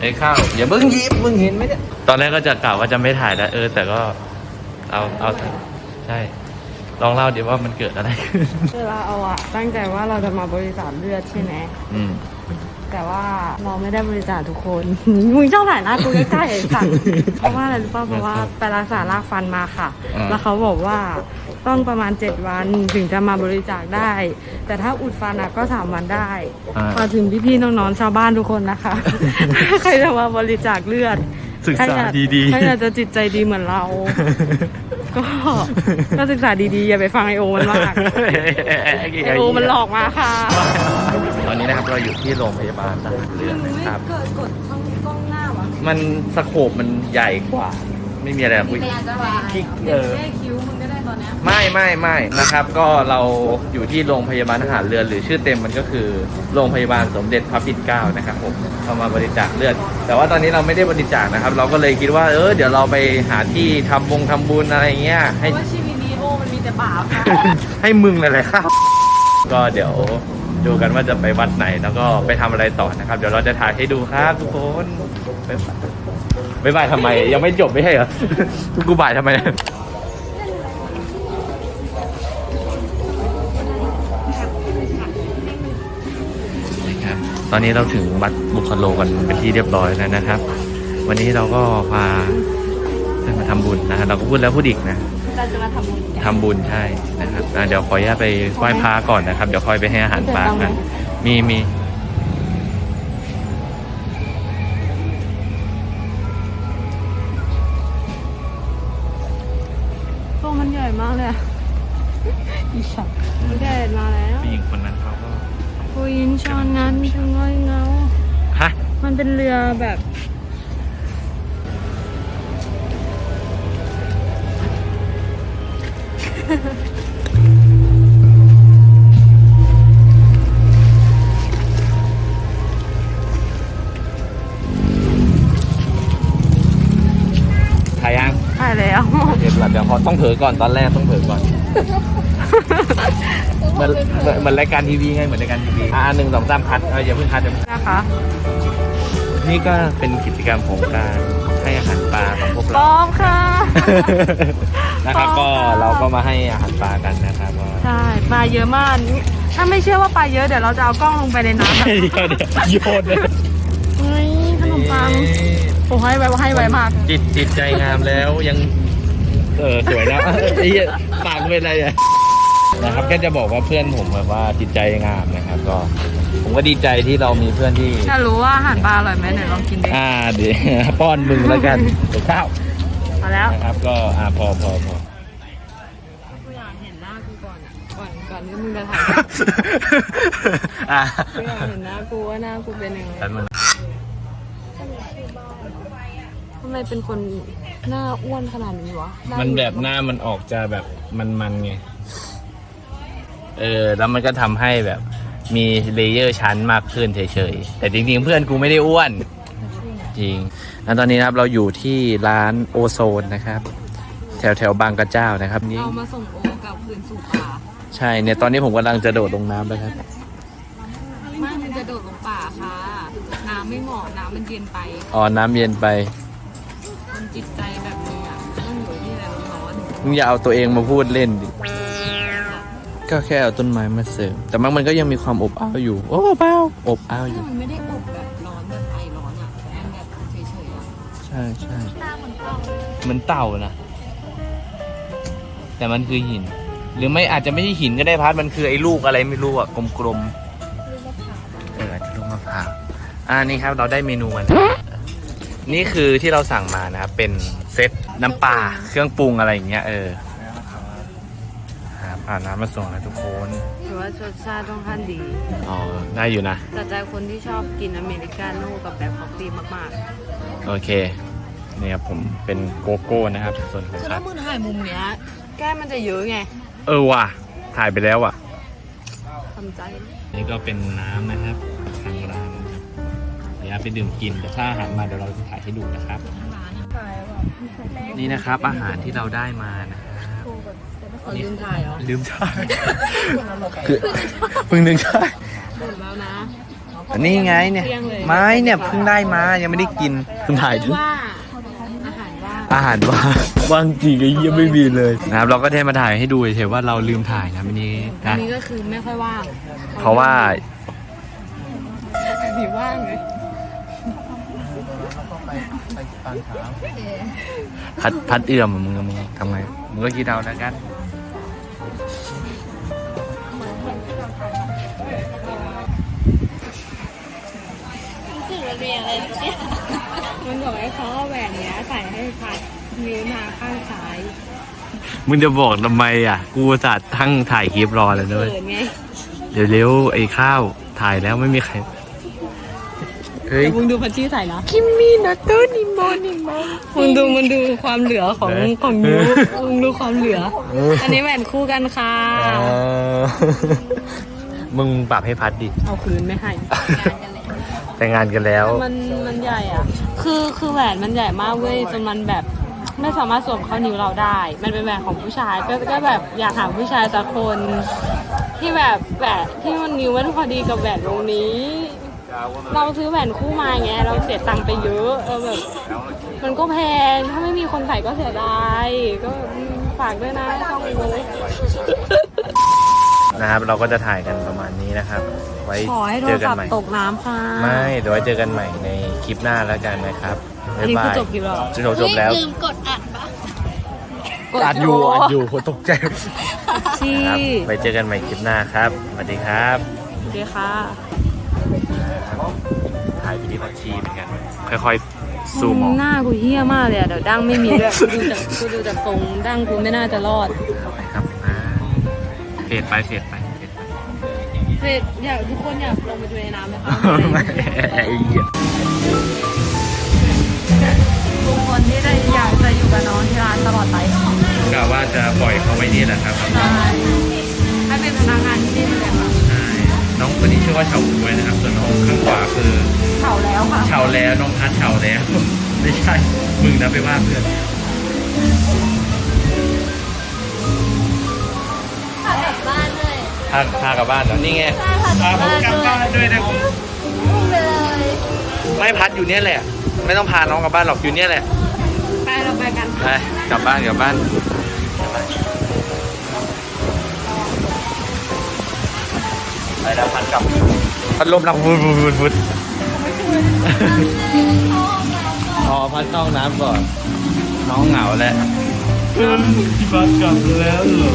ไอ้ข้าวอย่าเพิ่งหยิบมึงเห็นไหมเนี่ยตอนแรกก็จะกล่าวว่าจะไม่ถ่ายแล้วเออ แต่ก็เอาเอาเถอะใช่ลองเล่าดิว่ามันเกิดอะไรขึ้นคือเราเอาอะตั้งใจว่าเราจะมาบริจาคเลือดใช่ไหมอืม แต่ว่า เราไม่ได้บริจาคทุกคน มึงชอบถ่ายหน้ากูใกล้ๆไอ้สัตว์เพราะว่าอะไรรู้ป่ะเพราะว่าไปรักษารากฟันมาค่ะ อ่า แล้วเขาบอกว่าต้องประมาณ 7 วันถึงจะมาบริจาคได้ แต่ถ้าอุดฟันอะก็ 3 วันได้อ่ามาถึงพี่ๆน้องๆชาวบ้านทุกคนนะคะใครจะมาบริจาคเลือดศึกใครษาอยากดีใครอยากจะจิตใจดีเหมือนเรา ก็ก็ศึกษาดีๆ อย่าไปฟังไอโอมันมากๆไอโอมันหลอกมาค่ะ ตอนนี้นะครับเราอยู่ที่โรงพยาบาลทหารเรือนะครับ เกิดกดช่องกล้องหน้าวะมันสโคปมันใหญ่กว่า ไม่มีอะไรหรอกคุยอาจจะวาขี้ยเออ แค่คิ้วมึงก็ได้ตอนเนี้ยไม่ไม่ไม่นะครับ ก็เราอยู่ที่โรงพยาบาลทหารเรือ หรือชื่อเต็มมันก็คือโรงพยาบาลสมเด็จพระปิ่นเกล้านะครับผมเรามาบริจาคเลือด แต่ว่าตอนนี้เราไม่ได้บริจาคนะครับ เราก็เลยคิดว่าเออเดี๋ยวเราไปหาที่ทำบงทำบุญอะไรเงี้ยให้ว่าชีวิตนี้โอมันมีแต่บาปค่ะให้มึงเลยแหละครับ ก็เดี๋ยวดูกันว่าจะไปวัดไหนแล้วก็ไปทำอะไรต่อนะครับ เดี๋ยวเราจะถ่ายให้ดูครับทุกคนบ๊า ยบายบ๊ายบายทำไม ยังไม่จบไม่ใช่เหรอ กูบ่ายทำไมนะครับตอนนี้เราถึงวัดบุคโลกันเป็นที่เรียบร้อยแล้วนะครับ วันนี้เราก็พาเพื่อนมาทำบุญนะฮะเราก็พูดแล้วพูดอีกนะเราจะมาทำบุญทำบุญใช่นะครับอะเดี๋ยวขออนุญาตไปไหว้พระก่อนนะครับ เดี๋ยวค่อยไปให้อาหารปลากันมีมี เป็นเรือแบบถ่ายยังถ่ายแล้วเดี๋ยวเดี๋ยวพอต้องเผลอก่อนตอนแรกต้องเผลอก่อน เหมือนเหมือนเหมือนรายการทีวีไงเหมือนรายการทีวีอ่าหนึ่งสองสามคัดเอาอย่าเพิ่งคัดอย่าเพิ่งนะคะ นี่ก็เป็นกิจกรรมของการให้อาหารปลาของพวกปเรา อมค่ะ นะครับปก็อมค่ะ เราก็มาให้อาหารปลากันนะครับว่าใช่ปลาเยอะมาก ถ้าไม่เชื่อว่าปลาเยอะเดี๋ยวเราจะเอากล้องลงไปในน้ำแบบเดี๋ยวเดี๋ยวโยนเลยเฮ้ยขนมปังโอ้ให้ไว้ให้ไว้มาก จิตจิตใจงามแล้วยัง เออสวยนะไอ้เหี้ยปากเป็นอะไรอะ นะครับแค่จะบอกว่าเพื่อนผมแบบว่าจิตใจงามนะครับ ก็ผมก็ดีใจที่เรามีเพื่อนที่ ถ้ารู้ว่าอาหารปลาอร่อยไหมไหนลองกินดิอ่าเดี๋ยวป้อนมึงแล้วกันเดี๋ยวข้าวมาแล้วนะครับ ก็อ่าพอพอพอกูอยากเห็นหน้ากูก่อนอะก่อนก่อนที่มึงจะถ่ายอ่ากูอยากเห็นหน้ากูว่าหน้ากูเป็นยังไงแป๊บนึงทำไมเป็นคนหน้าอ้วนขนาดนี้วะหามันแบบหน้ามันออกจะแบบมันๆไง เออแล้วมันก็ทำให้แบบมีเลเยอร์ชั้นมากขึ้นเฉยๆ แต่จริงๆ เพื่อนกูไม่ได้อ้วน จริงแล้วตอนนี้นะครับเราอยู่ที่ร้านโอโซนนะครับ แถวแถวๆบางกระเจ้านะครับนี่เอามาส่งโอกับคืนสู่ป่าใช่เนี่ยตอนนี้ผมกำลังจะโดดลงน้ำแล้วครับไม่มันจะโดดลงป่าค่ะ น้ำไม่เหมาะน้ำมันเย็นไปอ๋อน้ำเย็นไปมันจิตใจแบบนี้อะต้องอยู่ที่ไหนร้อนมึงอย่าเอาตัวเองมาพูดเล่นดิ ก็แค่เอาต้นไม้มาเสริม แต่มันมันก็ยังมีความอบอ้าวอยู่ โอ้เปล่าอบอ้าวอแต่ยู่ มันไม่ได้อบแบบร้อนแบบไอร้อนอะมันแบบเฉยๆอะใช่ใช่หน้ามันเต้าเหมือนเต่านะ แต่มันคือหิน หรือไม่อาจจะไม่ใช่หินก็ได้พัด มันคือไอ้ลูกอะไรไม่รู้อะกลมๆเอออาจจะลูกมะพร้าว อ่านี่ครับเราได้เมนูมันนี่คือที่เราสั่งมานะครับเป็นเซตน้ำปลาเครื่องปรุงอะไรอย่างเงี้ยเออครับ อ่าน้ำมาส่งนะทุกคนถือว่ารสชาติต้องขั้นดีอ๋อได้อยู่นะแต่ใจคนที่ชอบกินอเมริกาโน่กับแบล็คคอฟฟี่มากโอเคเนี่ยครับผมเป็นโกโก้นะครับ ส่วนของๆคือพัถ้าดมึงถ่ายมุมเนี้ย แก้มมันจะเยอะไงเออว่ะถ่ายไปแล้วอะ ทำใจ นี่ก็เป็นน้ำนะครับทางร้านนะครับเดี๋ยวไปดื่มกินแต่ถ้าอาหารมาเดี๋ยวเราจะถ่ายให้ดูนะครับ นี่นะครับอาหารที่เราได้มานะครับ ขอลืมถ่ายเหรอลืมถ่ายคือเพิ่งนึกได้ลืมแล้วนะอันนี้ไงเนี่ยที่งลไม้เนี่ยเพิ่งได้มา ยังไม่ได้กินเพิ่งถ่ายเรียกว่าอาหารว่างอาหารว่างว่างจริงไอ้ยังไม่มีเลยนะครับเราก็เทมาถ่ายให้ดูเฉยๆว่าเราลืมถ่ายนะวันนี้อันนะนี้ก็คือไม่ค่อยว่างเพราะว่าผีว่างเลยพัดพัดเอื่อมอะมึงอะมึงทำไงมึงก็คิดเอาแล้วกัน มันมีอะไรสักอย่างมันบอกให้เขาเอาแหวนเนี้ยใส่ให้พัดนิ้วนาข้างซ้ายมึงจะบอกทำไมอะ กูจัดทั้งถ่ายคลิปรอเลยด้วยเขินไงเดี๋ยวเร็วไอ้ข้าวถ่ายแล้วไม่มีใครเฮ้ย แต่มึงดูพัชชี่ใส่นะคิมมี่นัตโตนิโมนิโมมึงดูมันดูความเหลือของของนิ้วมึงดูความเหลือ อันนี้แหวนคู่กันค่ะ เออมึงปรับให้พัดดิ เอาคืนไม่ให้ แต่งงานกันแล้ว มันมันใหญ่อะ คือคือแหวนมันใหญ่มากเว้ยจนมันแบบไม่สามารถสวมเข้านิ้วเราได้ มันเป็นแหวนของผู้ชาย ก็ก็แบบอยากหาผู้ชายสักคนที่แบบแหวนที่มันนิ้วมันพอดีกับแหวนวงนี้ เราซื้อแหวนคู่มาไงเราเสียตังค์ไปเยอะเออแบบมันก็แพงถ้าไม่มีคนใส่ก็เสียดายก็ฝากด้วยนะช่องโน้ นะครับ เราก็จะถ่ายกันประมาณนี้นะครับ ไว้ขอให้โทเจรอกันศัพใหม่ ท์ตกน้ำค่ะไม่เดี๋ยวไว้เจอกันใหม่ในคลิปหน้าแล้วกันนะครับอันบ๊ายนี้บาคือยจบคลิปแล้วเหรอจบจบแล้วลืมกดอัดปะอัดอยู่อัดอยู่โคตรตกใจที่ครับไว้เจอกันใหม่คลิปหน้าครับสวัสดีครับโอเคค่ะ ถ่ายไปที่พัชชีเหมือนกันค่อยๆซูมออก หน้ากูเหี้ยมากเลยอะเดี๋ยวดั้งไม่มีด้วยกูดูจากกูดูจากทรงดั้งกูไม่น่าจะรอด ครับอ่า เฟดไปเฟดไปเฟดไปเสร็จอยากทุกคนอยากลงไปดูในน้ำไหมคะไม่ไอ้เหี้ยทุกคนที่ได้อยากจะอยู่กับน้องที่ร้านตลอดไปกะว่าจะปล่อยเขาไว้นี่แหละครับให้เป็นพนักงานที่นี่เลยค่ะใช่น้องคนนี้ชื่อว่าเฉาก้วยนะครับ ส่วนน้องข้างขวาคือเข่าแล้วค่ะเฉาแล้วน้องพัดเฉาแล้วไม่ใช่มึงนะไปว่าเพื่อน พาพากลับบ้านเหรอนี่ไงพาผมกลับบ้านด้วยนะพุ่งเลยไม่พัดอยู่เนี่ยแหละ ไม่ต้องพาน้องกลับบ้านหรอกอยู่เนี่ยแหละ ไปเราไปกันไปกลับบ้านกลับบ้านไปแล้วพัดกลับพัดลมดังวุดวุดวุดวุดพอพัดเข้าห้องน้ำก่อน น้องเหงาแล้วพี่พัดกลับแล้วเหรอ